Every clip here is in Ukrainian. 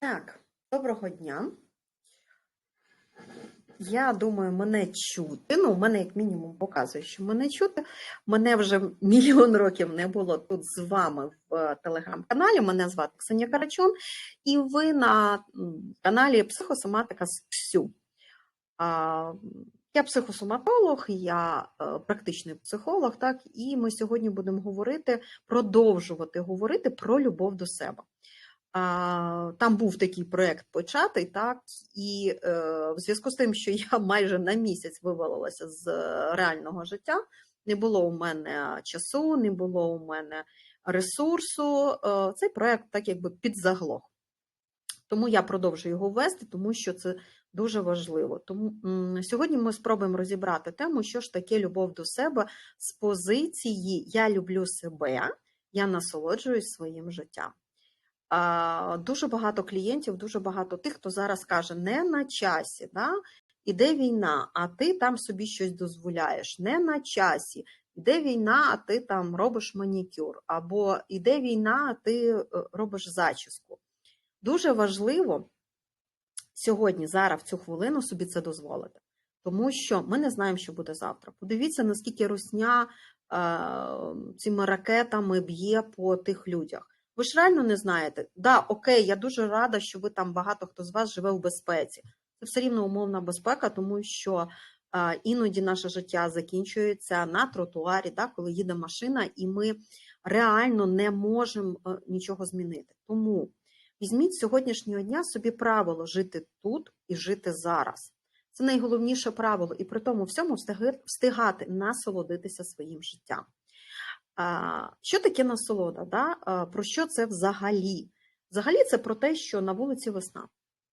Так, доброго дня. Я думаю, мене чути. Ну, мене як мінімум показує, що мене чути. Мене вже мільйон років не було тут з вами в е, телеграм-каналі. Мене звати Ксенія Карачун, і ви на каналі Психосоматика з ПСЮ. Я психосоматолог, я е, практичний психолог, так, і ми сьогодні будемо говорити, продовжувати говорити про любов до себе. Там був такий проєкт початий, так, і е, в зв'язку з тим, що я майже на місяць вивалилася з е, реального життя, не було у мене часу, не було у мене ресурсу. е, Цей проєкт так якби підзаглох. Тому я продовжую його вести, тому що це дуже важливо. Тому сьогодні ми спробуємо розібрати тему, що ж таке любов до себе з позиції Я люблю себе, я насолоджуюсь своїм життям. Дуже багато клієнтів, дуже багато тих, хто зараз каже, не на часі, да? іде війна, а ти там собі щось дозволяєш, не на часі. Іде війна, а ти там робиш манікюр, або іде війна, а ти е, робиш зачіску. Дуже важливо сьогодні, зараз, в цю хвилину собі це дозволити. Тому що ми не знаємо, що буде завтра. Подивіться, наскільки русня е, цими ракетами б'є по тих людях. Ви ж реально не знаєте. Да, окей, я дуже рада, що ви там багато хто з вас живе в безпеці. Це все рівно умовна безпека, тому що іноді наше життя закінчується на тротуарі, да, коли їде машина, і ми реально не можемо е, нічого змінити. Тому візьміть сьогоднішнього дня собі правило жити тут і жити зараз. Це найголовніше правило, і при тому всьому встигати насолодитися своїм життям. Що таке насолода? Да? Про що це взагалі? Взагалі, це про те, що на вулиці весна.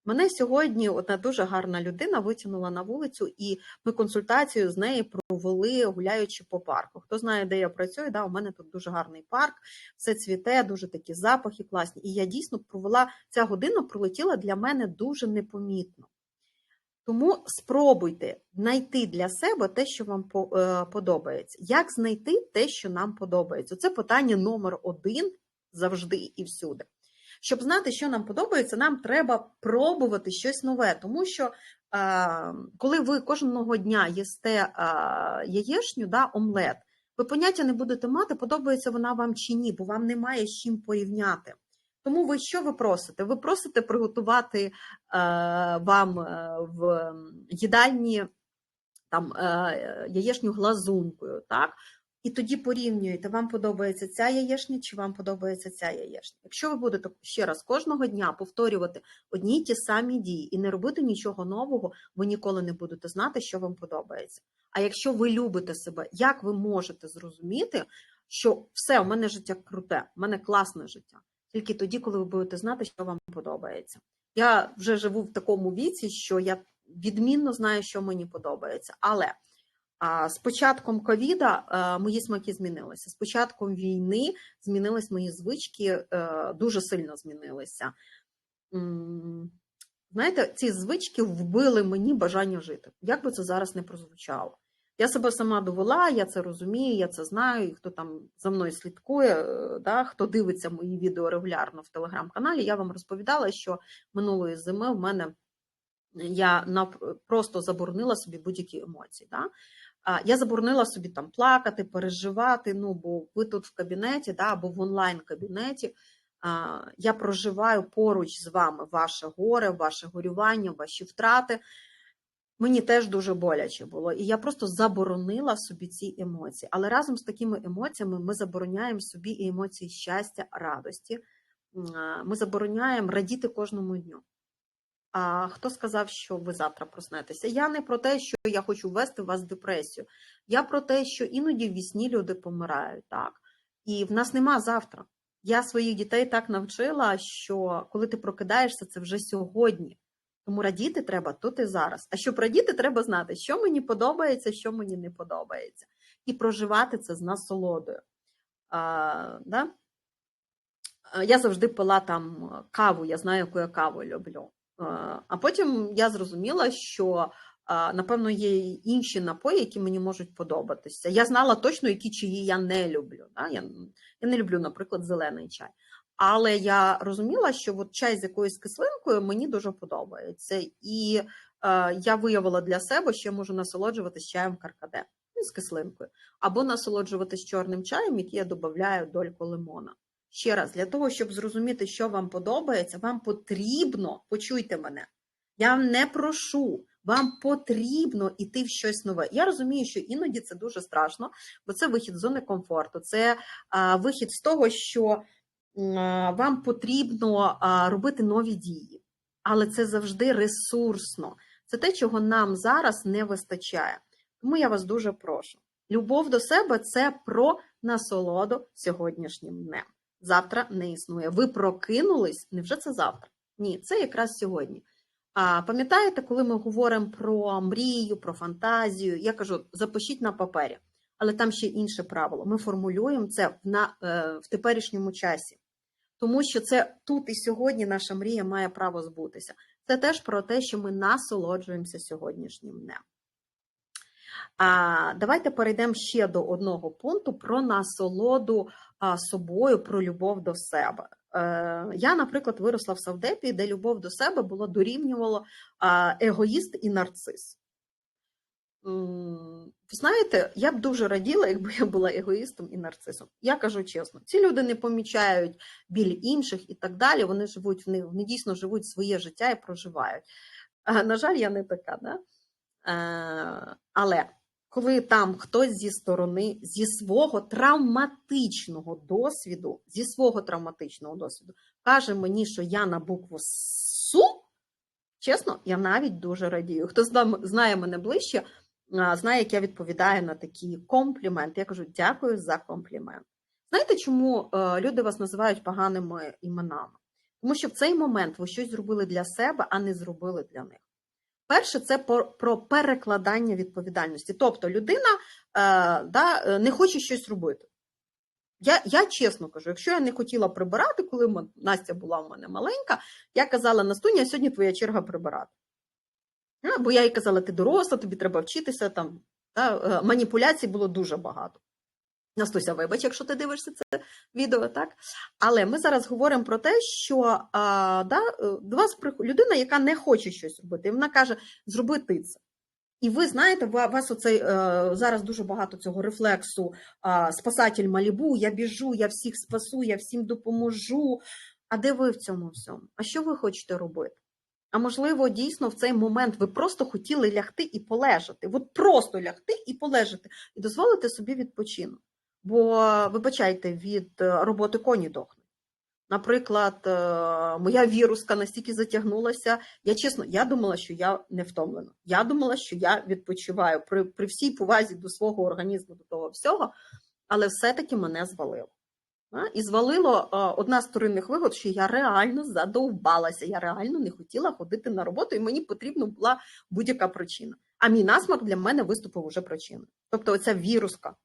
Мене сьогодні одна дуже гарна людина витягнула на вулицю, і ми консультацію з нею провели, гуляючи по парку. Хто знає, де я працюю, да, у мене тут дуже гарний парк, все цвіте, дуже такі запахи класні. І я дійсно провела ця година, пролетіла для мене дуже непомітно. Тому спробуйте знайти для себе те, що вам е, подобається. Як знайти те, що нам подобається? Це питання номер один завжди і всюди. Щоб знати, що нам подобається, нам треба пробувати щось нове, тому що коли ви кожного дня їсте яєшню, да, омлет, ви поняття не будете мати, подобається вона вам чи ні, бо вам немає з чим порівняти. Тому ви що ви просите? Ви просите приготувати е, вам е, в їдальні там, е, яєшню глазункою, так? І тоді порівнюєте, вам подобається ця яєшня, чи вам подобається ця яєшня. Якщо ви будете ще раз кожного дня повторювати одні й ті самі дії і не робити нічого нового, ви ніколи не будете знати, що вам подобається. А якщо ви любите себе, як ви можете зрозуміти, що все, у мене життя круте, у мене класне життя тільки тоді, коли ви будете знати, що вам подобається. Я вже живу в такому віці, що я відмінно знаю, що мені подобається. Але а, з початком ковіда мої смаки змінилися. З початком війни змінились мої звички, а, е, дуже сильно змінилися. Знаєте, ці звички вбили мені бажання жити. Як би це зараз не прозвучало? Я себе сама довела, я це розумію, я це знаю, і хто там за мною слідкує, е, да, хто дивиться мої відео регулярно в телеграм-каналі, я вам розповідала, що минулої зими в мене я просто заборонила собі будь-які емоції. Да? Я заборонила собі там плакати, переживати. Ну, бо ви тут в кабінеті, да, або в онлайн-кабінеті. Я проживаю поруч з вами ваше горе, ваше горювання, ваші втрати. Мені теж дуже боляче було, і я просто заборонила собі ці емоції. Але разом з такими емоціями ми забороняємо собі і емоції щастя, радості. Ми забороняємо радіти кожному дню. А хто сказав, що ви завтра проснетеся? Я не про те, що я хочу ввести вас в депресію. Я про те, що іноді в вісні люди помирають, так. І в нас нема завтра. Я своїх дітей так навчила, що коли ти прокидаєшся, це вже сьогодні. Тому радіти треба тут і зараз. А щоб радіти, треба знати, що мені подобається, що мені не подобається. І проживати це з насолодою. А, да? Я завжди пила там каву, я знаю, яку я каву люблю. А потім я зрозуміла, що, напевно, є інші напої, які мені можуть подобатися. Я знала точно, які чиї я не люблю. Да? Я, не люблю, наприклад, зелений чай. Але я розуміла, що от чай з якоюсь кислинкою мені дуже подобається. І е, я виявила для себе, що я можу насолоджуватись чаєм каркаде ну, з кислинкою, або насолоджуватись чорним чаєм, який я додаю дольку лимона. Ще раз, для того, щоб зрозуміти, що вам подобається, вам потрібно, почуйте мене, я вам не прошу, вам потрібно йти в щось нове. Я розумію, що іноді це дуже страшно, бо це вихід з зони комфорту, це а, вихід з того, що вам потрібно робити нові дії. Але це завжди ресурсно. Це те, чого нам зараз не вистачає. Тому я вас дуже прошу. Любов до себе це про насолоду сьогоднішнім днем. Завтра не існує. Ви прокинулись, невже це завтра? Ні, це якраз сьогодні. А пам'ятаєте, коли ми говоримо про мрію, про фантазію, я кажу, запишіть на папері, але там ще інше правило. Ми формулюємо це на, е, в теперішньому часі, тому що це тут і сьогодні наша мрія має право збутися. Це теж про те, що ми насолоджуємося сьогоднішнім днем. А давайте перейдемо ще до одного пункту про насолоду а, собою, про любов до себе. Е, Я, наприклад, виросла в Савдепі, де любов до себе було дорівнювало егоїст і нарцис. Ви знаєте, я б дуже раділа, якби я була егоїстом і нарцисом. Я кажу чесно, ці люди не помічають біль інших і так далі. Вони живуть в них, вони дійсно живуть своє життя і проживають. А, На жаль, я не така, да? Е, але коли там хтось зі сторони, зі свого травматичного досвіду, зі свого травматичного досвіду, каже мені, що я на букву СУ, чесно, я навіть дуже радію. Хто знає мене ближче, а, знає, як я відповідаю на такі компліменти. Я кажу, дякую за комплімент. Знаєте, чому е, люди вас називають поганими іменами? Тому що в цей момент ви щось зробили для себе, а не зробили для них. Перше, це про, перекладання відповідальності. Тобто людина е, да, е, не хоче щось робити. Я, я чесно кажу, якщо я не хотіла прибирати, коли Настя була в мене маленька, я казала Настуня, сьогодні твоя черга прибирати. Ну, Бо я їй казала, ти доросла, тобі треба вчитися там. Да, е, маніпуляцій було дуже багато. Настуся, вибач, якщо ти дивишся це відео, так? Але ми зараз говоримо про те, що а, да, е, до вас приход... людина, яка не хоче щось робити, вона каже: зроби ти це. І ви знаєте, вас оцей е, зараз дуже багато цього рефлексу спасатель Малібу, я біжу, я всіх спасу, я всім допоможу. А де ви в цьому всьому? А що ви хочете робити? А можливо, дійсно в цей момент ви просто хотіли лягти і полежати. От просто лягти і полежати, і дозволити собі відпочинок. Бо, вибачайте, від е, роботи коні дохнуть. Наприклад, е, моя віруска настільки затягнулася. Я чесно, я думала, що я не втомлена. Я думала, що я відпочиваю при, при всій повазі до свого організму, до того всього, але все-таки мене звалило. І звалило одна з вторинних вигод, що я реально задовбалася. Я реально не хотіла ходити на роботу, і мені потрібна була будь-яка причина. А мій насмак для мене виступив уже причиною. Тобто, оця віруска.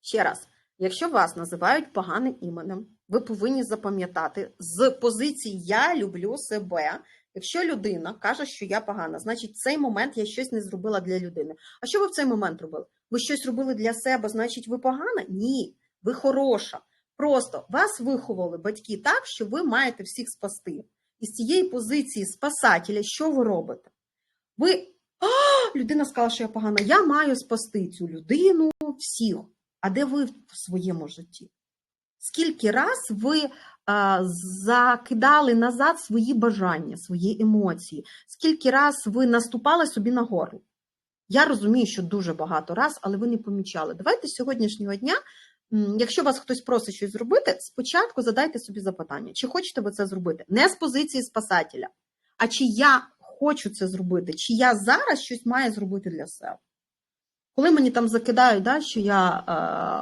Ще раз, якщо вас називають поганим іменем, ви повинні запам'ятати з позиції Я люблю себе. Якщо людина каже, що я погана, значить в цей момент я щось не зробила для людини. А що ви в цей момент робили? Ви щось робили для себе, значить, ви погана? Ні, ви хороша. Просто вас виховали батьки так, що ви маєте всіх спасти. І з цієї позиції спасателя, що ви робите? Ви а, людина сказала, що я погана. Я маю спасти цю людину всіх. А де ви в своєму житті? Скільки раз ви а, закидали назад свої бажання, свої емоції? Скільки раз ви наступали собі на горло? Я розумію, що дуже багато раз, але ви не помічали. Давайте з сьогоднішнього дня, якщо вас хтось просить щось зробити, спочатку задайте собі запитання, чи хочете ви це зробити? Не з позиції спасателя, а чи я хочу це зробити, чи я зараз щось маю зробити для себе. Коли мені там закидають, да, що я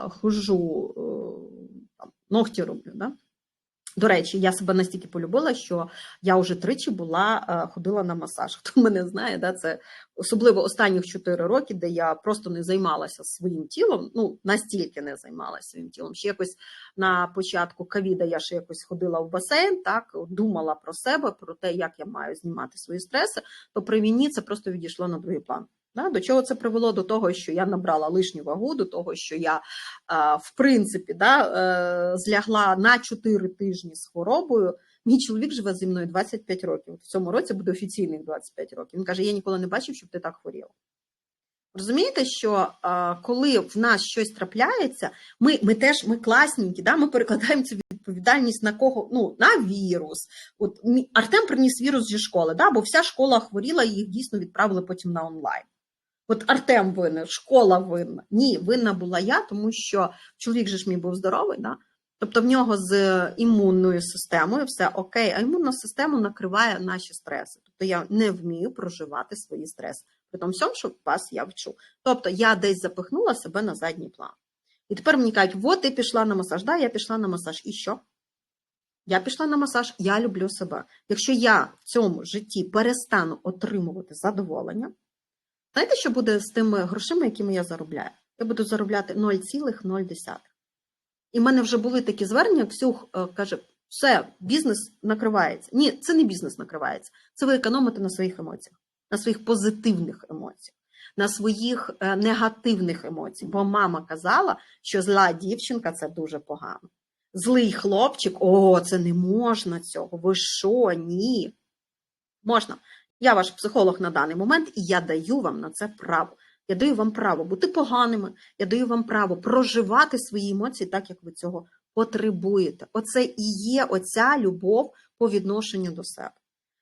е, хожу, е, там, ногті роблю, да? До речі, я себе настільки полюбила, що я вже тричі була е, ходила на масаж. Хто мене знає, да, це особливо останніх 4 роки, де я просто не займалася своїм тілом. Ну настільки не займалася своїм тілом. Ще якось на початку ковіда я ще якось ходила в басейн, так думала про себе, про те, як я маю знімати свої стреси. То при війні це просто відійшло на другий план. До чого це привело? До того, що я набрала лишню вагу, до того, що я, а, в принципі, да, е, злягла на 4 тижні з хворобою. Мій чоловік живе зі мною 25 років. В цьому році буде офіційних 25 років. Він каже: Я ніколи не бачив, щоб ти так хворіла. Розумієте, що а, коли в нас щось трапляється, ми ми теж ми класненькі, да? ми перекладаємо цю відповідальність на кого? Ну, на вірус. От Артем приніс вірус зі школи, да? бо вся школа хворіла і їх дійсно відправили потім на онлайн. От Артем винен, школа винна. Ні, винна була я, тому що чоловік же ж мій був здоровий, да? тобто в нього з імунною системою все окей, а імунна система накриває наші стреси. Тобто я не вмію проживати свої стреси. При тому всьому, що вас я вчу. Тобто я десь запихнула себе на задній план. І тепер мені кажуть, от ти пішла на масаж. Да, я пішла на масаж. І що? Я пішла на масаж, я люблю себе. Якщо я в цьому житті перестану отримувати задоволення, знаєте, що буде з тими грошима, якими я заробляю? Я буду заробляти 0,0. І в мене вже були такі звернення, Ксюх е, каже, все, бізнес накривається. Ні, це не бізнес накривається. Це ви економите на своїх емоціях, на своїх позитивних емоціях, на своїх е, негативних емоціях. Бо мама казала, що зла дівчинка це дуже погано. Злий хлопчик, о, це не можна цього. Ви що? Ні. Можна. Я ваш психолог на даний момент, і я даю вам на це право. Я даю вам право бути поганими, я даю вам право проживати свої емоції так, як ви цього потребуєте. Оце і є оця любов по відношенню до себе.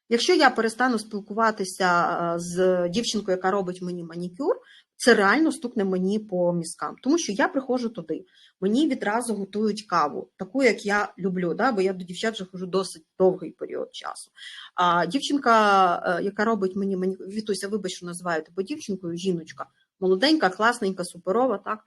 Якщо я перестану спілкуватися е, з дівчинкою, яка робить мені манікюр, це реально стукне мені по мізкам. Тому що я приходжу туди, мені відразу готують каву, таку, як я люблю, да? бо я до дівчат вже хожу досить довгий період часу. А дівчинка, е, яка робить мені манікюр, Вітуся, вибач, що називаю тебе дівчинкою, жіночка, молоденька, класненька, суперова, так?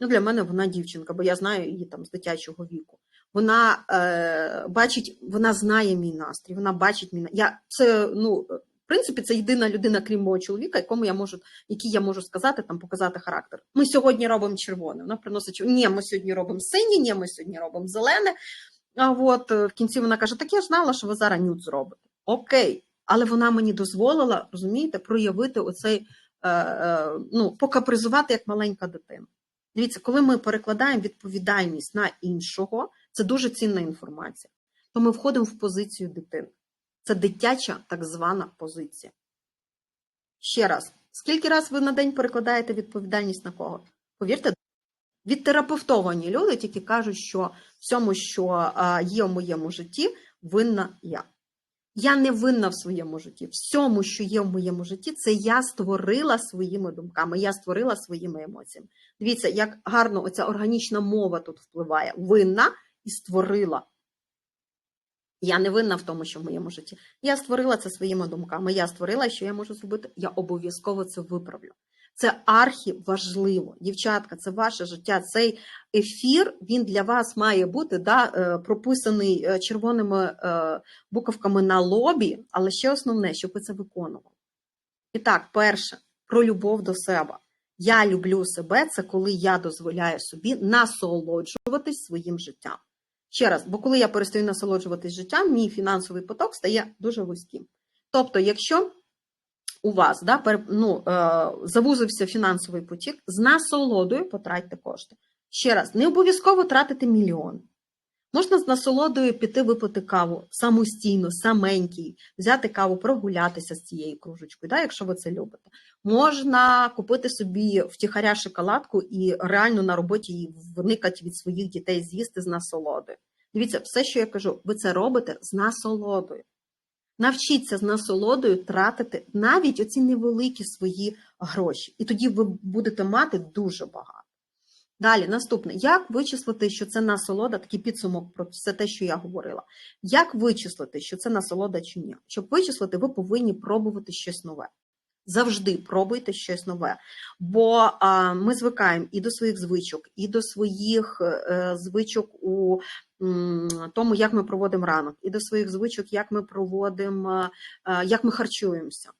Ну, для мене вона дівчинка, бо я знаю її там з дитячого віку. Вона е, бачить, вона знає мій настрій, вона бачить мій на- я це ну. В принципі, це єдина людина, крім мого чоловіка, якому я можу, який я можу сказати, там показати характер. Ми сьогодні робимо червоне. Вона приносить ні, ми сьогодні робимо синє, ні, ми сьогодні робимо зелене. А от е, в кінці вона каже: Так я знала, що ви зараз нюд зробите. Окей, але вона мені дозволила, розумієте, проявити оцей, е, е, ну, покапризувати як маленька дитина. Дивіться, коли ми перекладаємо відповідальність на іншого, це дуже цінна інформація. То ми входимо в позицію дитини. Це дитяча так звана позиція. Ще раз, скільки раз ви на день перекладаєте відповідальність на кого? Повірте, відтерапевтовані люди тільки кажуть, що всьому, що є в моєму житті, винна я. Я не винна в своєму житті. Всьому, що є в моєму житті, це я створила своїми думками, я створила своїми емоціями. Дивіться, як гарно оця органічна мова тут впливає. Винна і створила. Я не винна в тому, що в моєму житті. Я створила це своїми думками. Я створила, що я можу зробити. Я обов'язково це виправлю. Це архі важливо. Дівчатка, це ваше життя. Цей ефір він для вас має бути да, е, прописаний е, червоними е, буковками на лобі, але ще основне, щоб ви це виконували. І так, перше, про любов до себе. Я люблю себе, це коли я дозволяю собі насолоджуватись своїм життям. Ще раз, бо коли я перестаю насолоджуватись життям, мій фінансовий поток стає дуже вузьким. Тобто, якщо у вас да, ну, е, завузився фінансовий потік, з насолодою потратьте кошти. Ще раз, не обов'язково тратити мільйон. Можна з насолодою піти випити каву самостійно, саменький, взяти каву, прогулятися з цією кружечкою, да, якщо ви це любите. Можна купити собі втіхаря шоколадку і реально на роботі її вникати від своїх дітей, з'їсти з насолодою. Дивіться, все, що я кажу, ви це робите з насолодою. Навчіться з насолодою тратити навіть оці невеликі свої гроші. І тоді ви будете мати дуже багато. Далі, наступне, як вичислити, що це насолода, такий підсумок про все те, що я говорила. Як вичислити, що це насолода чи ні? Щоб вичислити, ви повинні пробувати щось нове. Завжди пробуйте щось нове. Бо а, ми звикаємо і до своїх звичок, і до своїх е, звичок у тому, як ми проводимо ранок, і до своїх звичок, як ми проводимо, е, як ми харчуємося.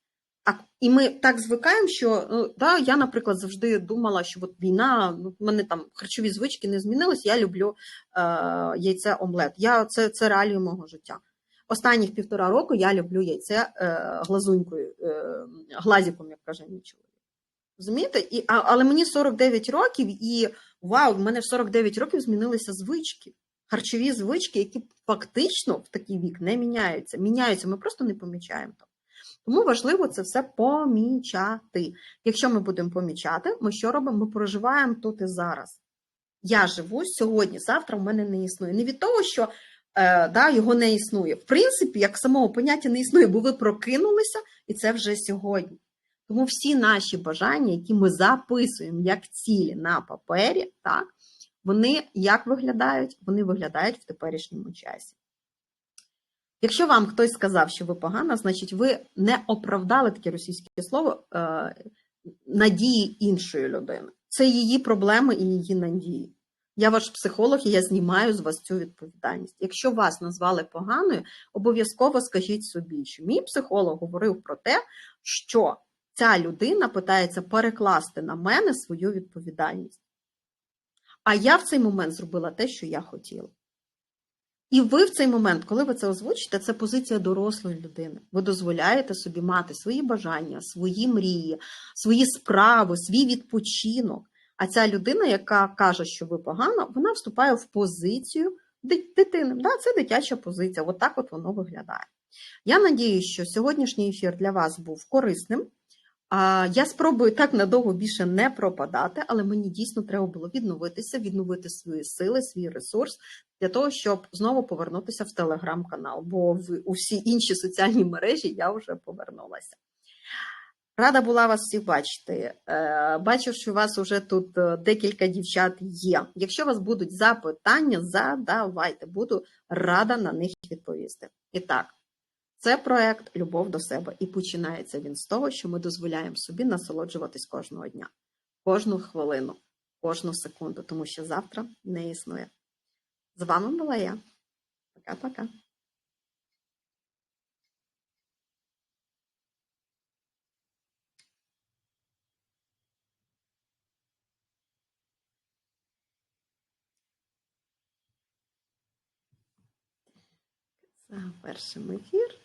А, і ми так звикаємо, що ну, да, я, наприклад, завжди думала, що от війна, ну, в мене там харчові звички не змінились, я люблю е, яйце омлет. Я, Це, це реалії мого життя. Останніх півтора року я люблю яйце е, глазунькою, е, глазіком, як каже мій чоловік. Розумієте? І, а, але мені 49 років, і вау, в мене в 49 років змінилися звички. Харчові звички, які фактично в такий вік не міняються. Міняються, ми просто не помічаємо. Тому важливо це все помічати. Якщо ми будемо помічати, ми що робимо? Ми проживаємо тут і зараз. Я живу сьогодні, завтра в мене не існує. Не від того, що е, да, його не існує. В принципі, як самого поняття не існує, бо ви прокинулися, і це вже сьогодні. Тому всі наші бажання, які ми записуємо як цілі на папері, так, вони як виглядають? Вони виглядають в теперішньому часі. Якщо вам хтось сказав, що ви погана, значить ви не оправдали таке російське слово е, надії іншої людини. Це її проблеми і її надії. Я ваш психолог, і я знімаю з вас цю відповідальність. Якщо вас назвали поганою, обов'язково скажіть собі, що мій психолог говорив про те, що ця людина питається перекласти на мене свою відповідальність. А я в цей момент зробила те, що я хотіла. І ви в цей момент, коли ви це озвучите, це позиція дорослої людини. Ви дозволяєте собі мати свої бажання, свої мрії, свої справи, свій відпочинок. А ця людина, яка каже, що ви погано, вона вступає в позицію дитини. Да, Це дитяча позиція. От так от воно виглядає. Я надіюсь, що сьогоднішній ефір для вас був корисним. Я спробую так надовго більше не пропадати, але мені дійсно треба було відновитися, відновити свої сили, свій ресурс для того, щоб знову повернутися в телеграм-канал, бо в у всі інші соціальні мережі я вже повернулася. Рада була вас всіх бачити. Е, бачу, що у вас вже тут е, декілька дівчат є. Якщо у вас будуть запитання, задавайте, буду рада на них відповісти. І так. Це проект Любов до себе, і починається він з того, що ми дозволяємо собі насолоджуватись кожного дня, кожну хвилину, кожну секунду, тому що завтра не існує. З вами була я. Пока-пока. Завершимо ефір.